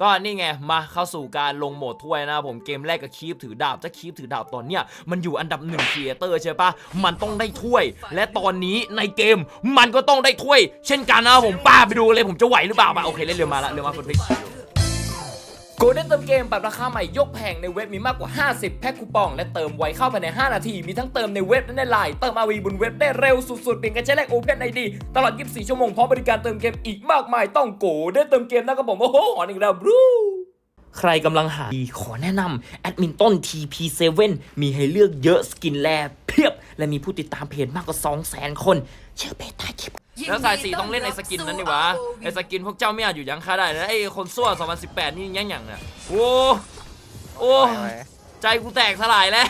ก็นี่ไงมาเข้าสู่การลงโหมดถ้วยนะผมเกมแรกกับคีฟถือดาบจะคีฟถือดาบตอนเนี้ยมันอยู่อันดับหนึ่งครียเตอร์ใช่ปะมันต้องได้ถ้วย และตอนนี้ในเกมมันก็ต้องได้ถ้วย เช่นกันนะผมป้าไปดูเลยผมจะไหวหรือเปล่ามาโอเคเล่นเร็วมาละเร็วมาคนพลิก กลเด้นเติมเกมปรับราคาใหม่ยกแผงในเว็บมีมากกว่า 50 แพ็คคูปอง และเติมไวเข้าภายใน 5 นาที มีทั้งเติมในเว็บและในไลน์เติมอาวีบนเว็บได้เร็วสุดๆเพียงแค่ใช้เลขโอเพนไอดีตลอด 24 ชั่วโมงพร้อมบริการเติมเกมอีกมากมายต้องโกลเด้นเติมเกมนะครับผมโอ้โหอ่อนอีกแล้วบรูใครกำลังหาดีขอแนะนำแอดมินต้น TP7 มีให้เลือกเยอะสกินแลเพียบ และมีผู้ติดตามเพจมากกว่า 200,000 คน เชื่อเพจใต้คลิป แล้วสายสีต้องเล่นไอ้สกินนั้นนี่วะไอ้สกินพวกเจ้าไม่อาจอยู่ยังค่าได้แล้วไอ้คนซั่ว2018 นี่ยังอย่างเนี่ยโอ้โอ้ไหวใจกูแตกสลายแล้ว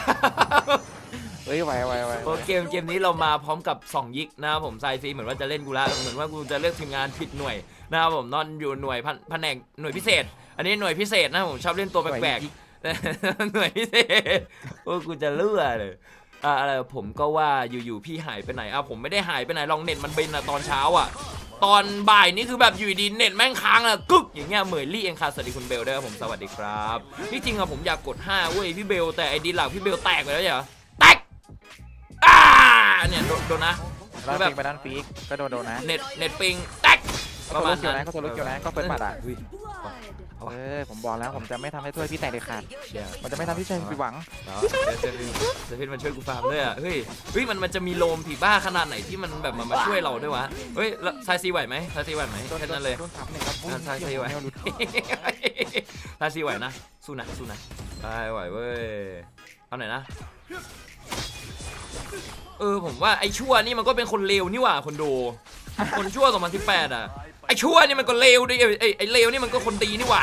เฮ้ยไหวไหวไหวโอเกมเกมนี้เรามาพร้อมกับ 2 ยิกนะครับผมสายสีเหมือนว่าจะเล่นกูแล้วเหมือนว่ากูจะเลือกทีมงานผิดหน่วยนะครับผมนอนอยู่หน่วยพันแผนกหน่วยพิเศษ อันนี้หน่วยพิเศษนะผมชอบเล่นตัวแปลกๆแต่หน่วยพิเศษโอ้กูจะเลือเลย อะอะไรผมก็ว่าอยู่ๆพี่หายไปไหนอะผมไม่ได้หายไปไหนลองเน็ตมันเบนอะตอนเช้าอะตอนบ่ายนี่คือแบบอยู่ดีเน็ตแม่งค้างอะกึกอย่างเงี้ยเหมยลี่เองค่ะสวัสดีคุณเบลด้วยครับผมสวัสดีครับที่จริงอะผมอยากกด5เว้ยพี่เบลแต่ไอดีหลักพี่เบลแตกไปแล้วเหรอแตกอ่าเนี่ยโดนโดนนะด้านแบบปีกไปด้านปีกก็โดนโดนนะเน็ตเน็ตปิงแตกปก็ระตัวมาลูณกเกี่ยวนั้นะนก็ตัวลูกเกี่ยวนะก็เฟิร์สบัตรอะอุ้ย เออผมบอกแล้วผมจะไม่ทำให้ถ้วยพี่แตกเด็ดขาดเชี่ยมันจะไม่ทำพี่ชายผิดหวังเนาะเซฟินเซฟินมันช่วยกูฟาร์มด้วยอะเฮ้ยเฮ้ยมันมันจะมีโลมผีบ้าขนาดไหนที่มันแบบมันมาช่วยเราด้วยวะเฮ้ยแล้วซายซีไหวไหมซายซีไหวไหมแค่นั้นเลยโดนทับหนึ่งครับอะซายซีไหวเกี่ยวหลุดซายซีไหวนะสู้นะสู้นะได้ไหวเว้ยเอาไหนอยนะเออผมว่าไอ้ชั่วนี่มันก็เป็นคนเลวนี่หว่าคนดู คนชั่ว2018อะ ไอชั่วนี่มันก็เลวดิไอไอไอเลวนี่มันก็คนดีนี่หว่า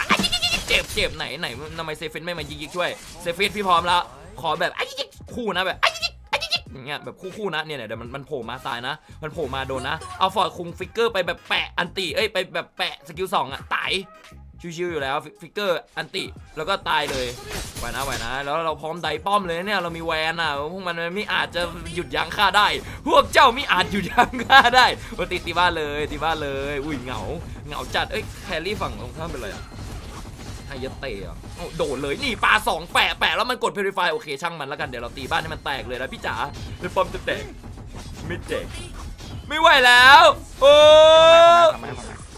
เจ็บเจ็บไหนไหนทำไมเซฟินไม่มายิกๆช่วยเซฟินพี่พร้อมแล้วขอแบบไอยิกคู่นะแบบอะยิกไอยิกอย่างเงี้ยแบบคู่ๆนะเนี่ยเนี่ยเดี๋ยวมันมันโผล่มาตายนะ มันโผล่มาโดนนะเอาฟอร์ดคุงฟิกเกอร์ไปแบบแปะอันตีเอ้ยไปแบบแปะสกิลสองอะตาย ชิวๆอยู่แล้วฟิกเกอร์อันติแล้วก็ตายเลยไหวนะไหวนะ แล้วเราพร้อมไดป้อมเลยเนี่ยเรามีแวนอะพวกมันไม่อาจจะหยุดยั้งข้าได้ พวกเจ้าไม่อาจหยุดยั้งข้าได้โอ้ติดตีบ้านเลยตีบ้านเลย อุ้ยเหงาเหงาจัดเอ้ยแครี่ฝั่งตรงข้ามเป็นไรอะไฮยเตะอะโดดเลยนี่ปลาสองแปะแปะแล้วมันกดเพลิฟายโอเคช่างมันแล้วกันเดี๋ยวเราตีบ้านให้มันแตกเลยนะพี่จ๋าเดี๋ยวป้อมจะแตกไม่แตกไม่ไหวแล้ว โอ้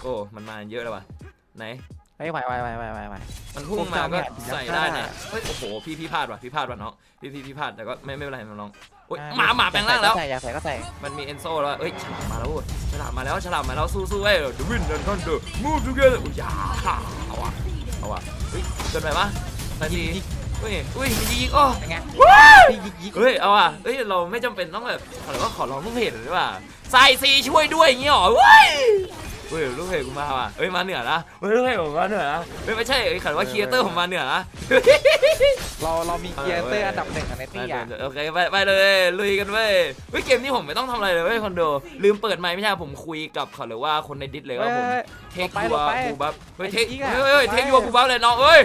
โอ้มันมาเยอะแล้ววะไหน เฮ้ยไหวไหวไหวไหวไหวไหว มันพุ่งมาก็ใส่ได้นะเฮ้ยโอ้โหพี่พี่พลาดว่ะพี่พลาดว่ะเนาะพี่พี่พี่พลาดแต่ก็ไม่ไม่เป็นไรน้องโอ้ยหมาหมาแปลงร่างแล้ว ใส่อยากใส่ก็ใส่มันมีเอนโซแล้วอะเอ้ยฉลามมาแล้วเว้ยฉลามมาแล้วฉลามมาแล้วสู้สู้เว้ยเดวินเดนทันเดอร์มูฟทูเกเตอร์อุ้ยอย่าเอาว่ะเอาว่ะเฮ้ยเกินไปปะนาทีเฮ้ยอุ้ยมียิงโอ้ยังไงว้ายพี่ยิกยิกเฮ้ยเอาว่ะเฮ้ยเราไม่จำเป็นต้องแบบขอว่าขอร้องลูกเพจหรือเปล่าใส่ซีช่วยด้วยอย่างเงี้ยหรอเว้ย เฮ้ยลูกเพจกูมาว่ะเฮ้ยมาเหนือนะเฮ้ยลูกเพจผมมาเหนือนะเฮ้ยไม่ใช่เอ้ยขันว่าครีเอเตอร์ผมมาเหนือนะเราเรามีเกียร์เตอร์อันดับหนึ่งของในตี้อะโอเคไปไปเลยลุยกันเว้ยเฮ้ยเกมนี้ผมไม่ต้องทำอะไรเลยเว้ยคอนโด ลืมเปิดไมค์ไม่ใช่ผมคุยกับเขาหรือว่าคนในดิสเลยว่าผมเทคยัวบูบับเฮ้ยเทคเฮ้ยเทคยัวบูบับเลยน้องเอ้ย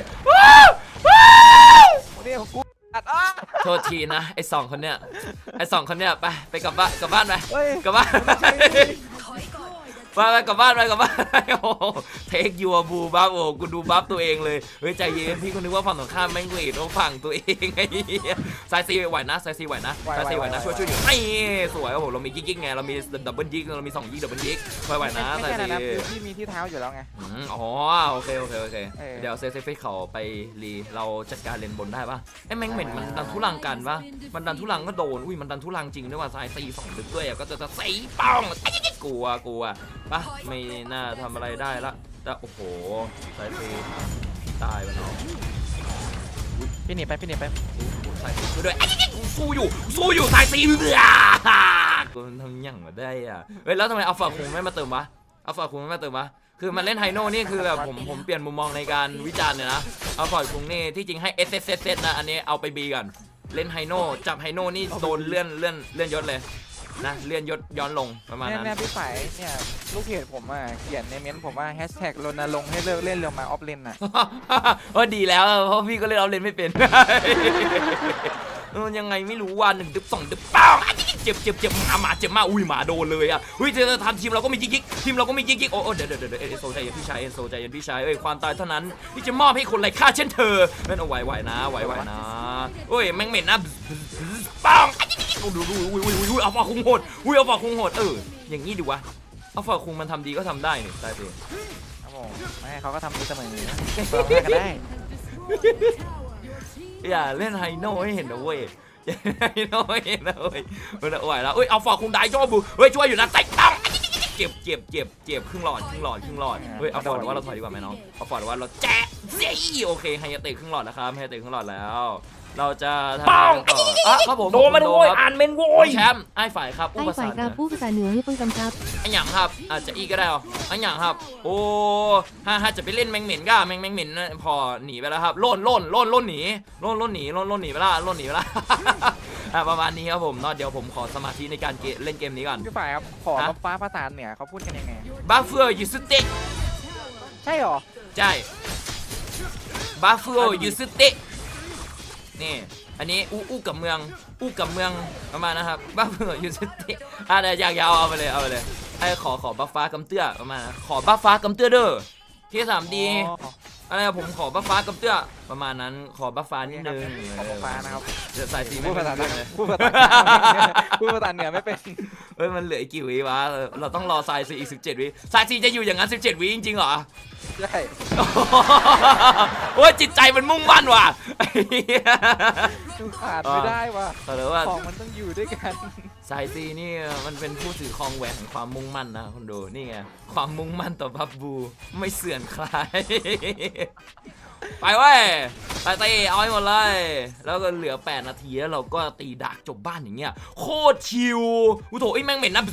เดี๋ยวกูอัดอ้าโทษทีนะไอสองคนเนี้ยไอสองคนเนี้ยไปไปกลับบ้านกลับบ้านไปเฮ้ยกลับบ้าน ไปไปกลับบ้านไปกลับบ้านโอ้เทคยัวบูบับโอ้กูดูบัฟตัวเองเลยเฮ้ยใจเย็นพี่คนนึกว่าฝั่งตรงข้ามแม่งเวทว่าฝั่งตัวเองไอ้เหี้ยสายซีไหวนะสายซีไหวนะสายซีไหวนะช่วยช่วยอยู่ไม่สวยโอ้โหเรามีกิ๊กกิ๊กไงเรามีดับเบิลยิกเรามีสองยิกดับเบิลยิกไหวไหวนะไม่สายใช่ซีนะนะพี่มีที่เท้าอยู่แล้วไงอืมอ๋อโอเคโอเคโอเคเออเดี๋ยวเซฟเซฟเขาไปรีเราจัดการเลนบนได้ปะไอ้แม่งเหม็นมันดันทุลังกันปะมันดันทุลังก็โดนอุ้ยมันดันทุลังจริงด้วยว่าสายซีสองลึกด้วยอะก็จะจะซีป้องไอ้กิ๊กกลัวกลัวปะไม่น่าทำอะไรได้ละแต่โอ้โหสายซีตายไปเนาะพี่หนีไปพี่หนีไปสายซีช่วยด้วยไอ้กิ๊กกูสู้อยู่กูสู้อยู่สายซีเบื่อกูมันทำหยั่งมาได้อะเฮ้ยแล้วทำไมอัลฟาคงไม่มาเติมวะอัลฟาคงไม่มาเติมวะคือมันเล่นไฮโน่นี่คือแบบผมผมเปลี่ยนมุมมองในการวิจารณ์เลยนะอัลฟาคงนี่ที่จริงให้ S S S S นะอันนี้เอาไป B ก่อนเล่นไฮโน่จับไฮโน่นี่โดนเลื่อนเลื่อนเลื่อนยศเลย นะเลื่อนยศย้อนลงประมาณเนี่ยนั้น เนี่ยพี่ฝ่ายเนี่ยลูกเพจผมอะเขียนในเม้นต์ผมว่าแฮชแท็กรณรงค์ให้เลิกเล่นเรือมาออฟเลนอะ เออดีแล้วเพราะพี่ก็เล่นเอาเล่นไม่เป็น เออยังไงไม่รู้ว่าหนึ่งดึบสองดึบป้องเจ็บเจ็บเจ็บหมาหมาเจ็บมากอุ้ยหมาโดนเลยอะเฮ้ยเจอทันทีมเราก็มียิกยิกทีมเราก็มียิกยิกโอ้โอ้เดี๋ยวเดี๋ยวเดี๋ยวเอ็นโซใจเย็นพี่ชายเอ็นโซใจเย็นพี่ชายเอ้ยความตายเท่านั้นที่จะมอบให้คนไร้ค่าเช่นเธอเล่นเอาไหวไหวนะไหวไหวนะโอ้ยแม่งเหม็นนะป้อง ดูดูดูอุ้ยอุ้ยอุ้ยเอาฝาคุงโหดอุ้ยเอาฝาคุงโหดเอออย่างนี้ดีวะเอาฝาคุงมันทำดีก็ทำได้นี่ได้สิครับผมไม่เขาก็ทำดีเสมอเราให้กันได้อย่าเล่นไฮโน่ให้เห็นนะเว้ยอย่าเล่นไฮโน่ให้เห็นนะเว้ยมันไหวแล้วเอ้ยเอาฝากคุงได้จ้อบูเฮ้ยช่วยอยู่นะใส่ต้องเจ็บเจ็บเจ็บเจ็บครึ่งหลอดครึ่งหลอดครึ่งหลอดเฮ้ยเอาฟอร์ดว่าเราถอยดีกว่าไหมน้องเอาฟอร์ดว่าเราแจ๊ะเซี่โอเคไฮยาเตะครึ่งหลอดแล้วครับไฮยาเตะครึ่งหลอดแล้ว เราจะทำอะไรกันต่ออะครับผมโดนมาด้วยครับอ่านเมนโว้โอ้ยยแชมป์ไอ้ฝ่ายครับอุไอ้ปสฝ่ารยรกราบผู้ภาษาเหนือให้เพิ่งกำกับไอ้หยังครับ อาจจะอีก็ได้เหรอไอ้หยังครับ โอ้ฮ่าฮ่าจะไปเล่นแมงเหม็นก็แมงแมงเหม็นน่ะพอหนีไปแล้วครับโล่นโล่นโล่นโล่นหนีโล่นโล่นหนีโล่นโล่นหนีไปละโล่นหนีไปละ อะประมาณนี้ครับผมเนาะเดี๋ยวผมขอสมาธิในการเกเล่นเกมนี้ก่อน พี่ฝ่ายครับ ขอฮะมาฟ้าภาษาเหนือเขาพูดกันยังไงบาเฟือยูสเตะใช่หรอ ใช่บาเฟือยูสเตะ นี่ อันนี้อู้อู้กับเมือง อู้กับเมืองประมาณนะครับบ้าเฟือยูสเตะอะเดี๋ยวอยากยาวเอาไปเลยเอาไปเลยไอ้ขอขอบัฟฟ้ากำเตื้อประมาณนะขอบัฟฟ้ากำเตื้อเด้อที่สามดี อ๋ออะไรอะผมขอบัฟฟ้ากำเตื้อประมาณนั้นขอบัฟฟ้านิดนึงขอมาฟ้านะครับเดี๋ยวใส่สีพูไม่ดภาษาเป็นเหนืเลอยพูดภาษาพูดภาษาเหนือไม่เป็นเฮ้ยมันเหลืออีกกี่วิวะเออเราต้องรอสายสีอีก 17 วิสายสีจะอยู่อย่างนั้น 17 วิจริงๆเหรอ ใช่โอ้ยจิตใจมันมุ่งมั่นว่ะไอ้เหี้ยดูขาดไม่ได้ว่ะแต่เลยว่า ของมันต้องอยู่ด้วยกัน สายซีนี่มันเป็นผู้ถือครองแหวนแห่งความมุ่งมั่นนะคุณดูนี่ไงความมุ่งมั่นต่อบับบู ไม่เสื่อนคลาย ไปเว้ยไปตีเอาให้หมดเลย แล้วก็เหลือ 8 นาทีแล้วเราก็ตีดักจบบ้านอย่างเงี้ยโคตรชิวอุ้ยโถไอ้แม่งเหม็นนะ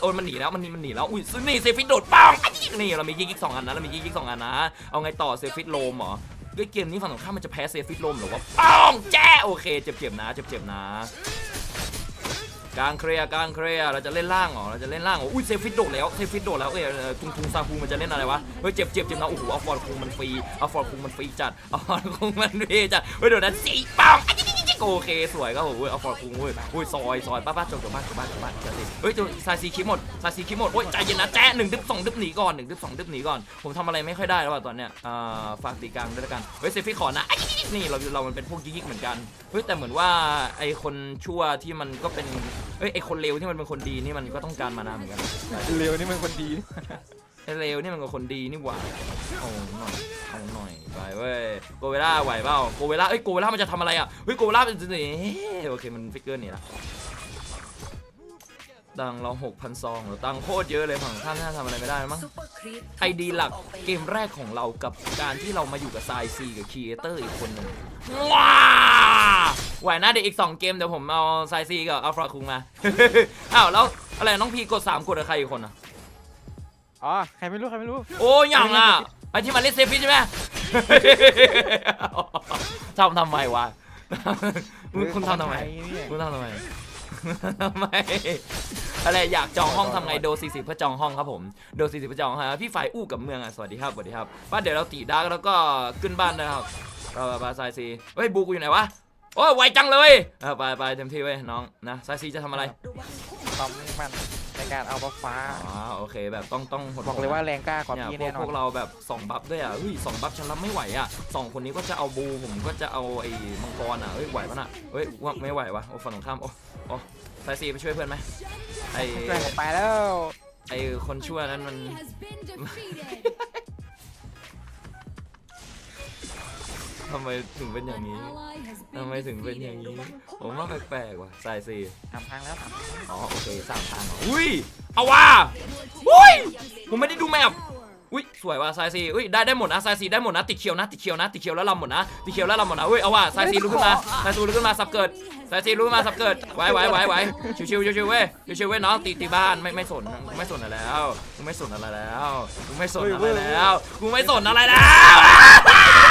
โอ้ยมันหนีแล้วมันหนีมันหนีแล้วอุ้ยนี่เซฟิตโดดปังนี่เรามียิกยิกสองอันนะเรามียิกยิกสองอันนะเอาไงต่อเซฟิตโลมเหรอด้วยเกมนี้ฝั่งตรงข้ามมันจะแพ้เซฟิตโลมหรือว่าปังแจ้โอเคเจ็บๆนะเจ็บๆนะ กลางเคลียร์กลางเคลียร์เราจะเล่นล่างเหรอเราจะเล่นล่างเหรออุ้ยเซฟิตโดดแล้วเซฟิตโดดแล้วเอ้ยเอ่อทุงทุงซาฮูมันจะเล่นอะไรวะเฮ้ยเจ็บเจ็บเจ็บนะโอ้โหเอาฟอร์ดคุงมันฟรีเอาฟอร์ดคุงมันฟรีจัดเอาฟอร์ดคุงมันฟรีจัดเฮ้ยเดี๋ยวนั้นสี่ปังโอเคสวยครับผมเว้ยอาฟอร์ดคุงเว้ยอุ้ยซอยซอยป้าป้าจบจบบ้านจบบ้านจบบ้านจัดสิเฮ้ยซาซีคิดหมดซาซีคิดหมดโอ้ยใจเย็นนะแจ๊หนึ่งดึบสองดึบหนีก่อนหนึ่งดึบสองดึบหนีก่อนผมทำอะไรไม่ค่อยได้แล้ววะตอนเนี้ยอ่าฝากตีกลางด้วยละกันเฮ้ยเซฟิตขอนะนี่เราเรามันเป็นพวกยิกๆเหมือนกันเฮ้ยแต่เหมือนว่าไอคนชั่วที่มันก็เป็น เอ้ยไอคนเลวที่มันเป็นคนดีนี่มันก็ต้องการมานาเหมือนกันเร็วนี่มันคนดี ไอเลวนี่มันก็คนดีนี่หว่าเอาหน่อยเอาหน่อยไปเว้ยโกเวล่าไหวเปล่าโกเวล่าเอ้ยโกเวล่ามันจะทำอะไรอะเฮ้ยโกเวล่ามันจะหนีโอเคมันฟิกเกอร์หนี่ละ ตังค์เราหกพันซองเราตังค์โคตรเยอะเลยฝั่งท่านท่านทำอะไรไม่ได้มั้งไอดีหลักเกมแรกของเรากับการที่เรามาอยู่กับไซซีกับครีเอเตอร์อีกคนหนึ่งว้าไหวนะเดี๋ยวอีก 2 เกม เดี๋ยวผมเอาไซซีกับอัลฟราคุงมาอ้าวแล้วอะไรน้องพีกด 3 กดกับใครอีกคนอะอ๋อใครไม่รู้ใครไม่รู้ โอ้ยอย่างอะไอที่มันเล่นเซฟิตใช่ไหมทำทำไมวะคุณคุณทำทำไมเนี่ยคุณทำทำไมทำไม อะไรอยากจองห้องทำไงโด40เพื่อจองห้องครับผมโด40เพื่อจองห้องครับพี่ฝ่ายอู้กับเมืองอะสวัสดีครับสวัสดีครับบ้านเดี๋ยวเราตีดาร์กแล้วก็ขึ้นบ้านนะครับเราบาซายซีเฮ้ยบูกูอยู่ไหนวะโอ้ยไวจังเลยเออไปไปเต็มที่เว้ยน้องนะซายซีจะทำอะไรความมุ่งมั่นในการเอาฟ้าอ๋อโอเคแบบต้องต้องหดบอกเลยว่าแรงกล้ากว่าเนี่ยพี่พวแน่กนอพวนกเราแบบสองบัฟด้วยอะเฮ้ยสองบัฟฉันรับไม่ไหวอะสองคนนี้ก็จะเอาบูผมก็จะเอาไอ้มังกรอะเฮ้ยไหวปะน่ะเฮ้ยว่าไม่ไหววะโอ้ฝั่งตรงข้ามโอ้โอ้ ซายซีไปช่วยเพื่อนไหมไอ้ช่วยผมไปแล้วไอ้คนชั่วนั้นมัน ทำไมถึงเป็นอย่างนี้ ทำไมถึงเป็นอย่างนี้ ผมว่าแปลกๆว่ะสายซีทำทางแล้วทำอ๋อโอเคสามทางเหรออุ้ยเอาว่ะอุ้ยผมไม่ได้ดูแมพ อุ้ยสวยว่ะสายซีอุ้ยได้ได้หมดนะสายซีได้หมดนะติดเขียวนะติดเขียวนะติดเขียวแล้วลำหมดนะติดเขียวแล้วลำหมดนะอุ้ยเอาว่ะสายซีลุกขึ้นมาสายซีลุกขึ้นมาสับเกิดสายซีลุกขึ้นมาสับเกิดไว้ไว้ไว้ไว้ชิวชิวชิวชิวเว้ยชิวชิวเว้ยน้องตีตีบ้านไม่ไม่สนไม่สนอะไรแล้วกูไม่สนอะไรแล้วกูไม่สนอะไรแล้วกูไม่สนอะไรแล้ว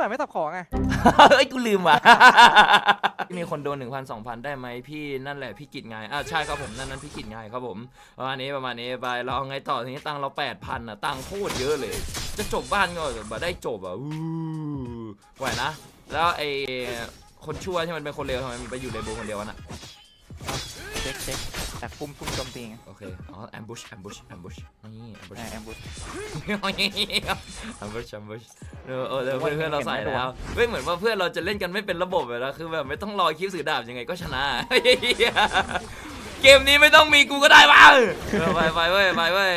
แต่ไม่ตอบของไงเฮ้ยกูลืมว่ะ มีคนโดนหนึ่งพันสองพันได้ไหมพี่นั่นแหละพี่กิจไงอ่าใช่ครับผมนั่นนั่นพี่กิจไงครับผมประมาณนี้ประมาณนี้ไปเราเอาไงต่อทีนี้ตังค์เราแปดพันอะตังค์โคตรเยอะเลย จะจบบ้านก็แบบได้จบอะอู้ไหวนะ แล้วไอ้คนชั่วที่มันเป็นคนเลวทำไมมันไปอยู่เลเบลคนเดียววะน่ะเช็คเช็ค แต่ปุ่มปุ่มโจมตีไงโอเค อ๋อ ambush ambush ambush นี่ ambush อ่าแอมบู ambush ambush เออเออเออเพื่อนเพื่อนเราใส่แล้วเฮ้ยเหมือนว่าเพื่อนเราจะเล่นกันไม่เป็นระบบเลยนะคือแบบไม่ต้องรอคลิปสื่อดาบยังไงก็ชนะเกมนี้ไม่ต้องมีกูก็ได้บ้างไปไปเว้ยไปเว้ย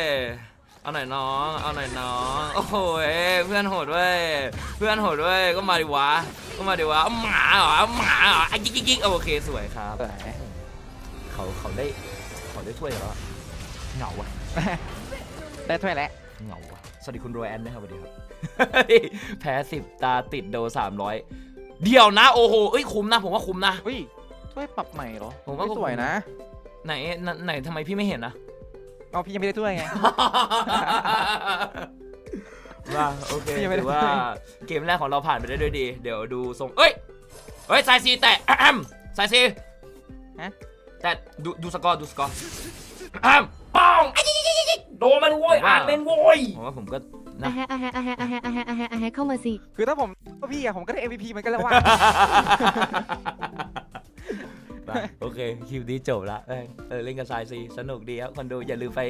เอาหน่อยน้อง เอาหน่อยน้อง โอ้โหเพื่อนโหดเว้ย เพื่อนโหดเว้ย ก็มาดิวะ ก็มาดิวะเอาหมาเหรอเอาหมาเหรอไอ้ยิกยิกยิกโอเคสวยครับ เออเขาเขาได้เขาได้ถ้วยแล้วอะเหงาอะได้ถ้วยแล้วเหงาอะสวัสดีคุณโรแอนนะครับสวัสดีครับ แพ้สิบตาติดโดสามร้อยเดี๋ยวนะโอ้โหเอ้ยคุ้มนะ ผมว่าคุ้มนะ อุ้ยถ้วยปรับใหม่เหรอผมว่าเฮ้ยสวยนะ ไหนไหนไหนทำไมพี่ไม่เห็นนะ เอาพี่ยังไม่ได้ถ้วยไง ว่าโอเคยังไม่ได้ ถือว่าเกมแรกของเราผ่านไปได้ด้วยดี เดี๋ยวดูทรงเอ้ยเฮ้ยสายซีแตะอะแอมสายซีฮะ แต่ดูดูสกอร์ดูสกอร์อะแอมป้องไอ้ยิกยิกยิกยิกโดนมันโว้ยอ่านเป็นโว้ยผมว่าผมก็อะแฮะอะแฮะอะแฮะอะแฮะอะแฮะอะแฮะอะแฮะเข้ามาสิ คือถ้าผมก็พี่อะผมก็ได้ MVP เหมือนกันแล้วว่าไปโอเค คลิปนี้จบละเอ้ยเออเล่นกับสายซีสนุกดีครับคนดูอย่าลืมไป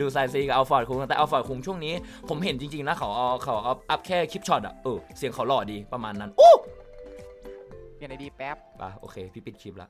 ดูสายซีกับอัลฟอร์ดคุงแต่อัลฟอร์ดคุงช่วงนี้ผมเห็นจริงๆนะเขาเอาเขาเอาอัพแค่คลิปช็อตอะเออเสียงเขาหล่อดีประมาณนั้นโอ้เปลี่ยนไอดีแป๊บไปโอเค พี่ปิดคลิปละ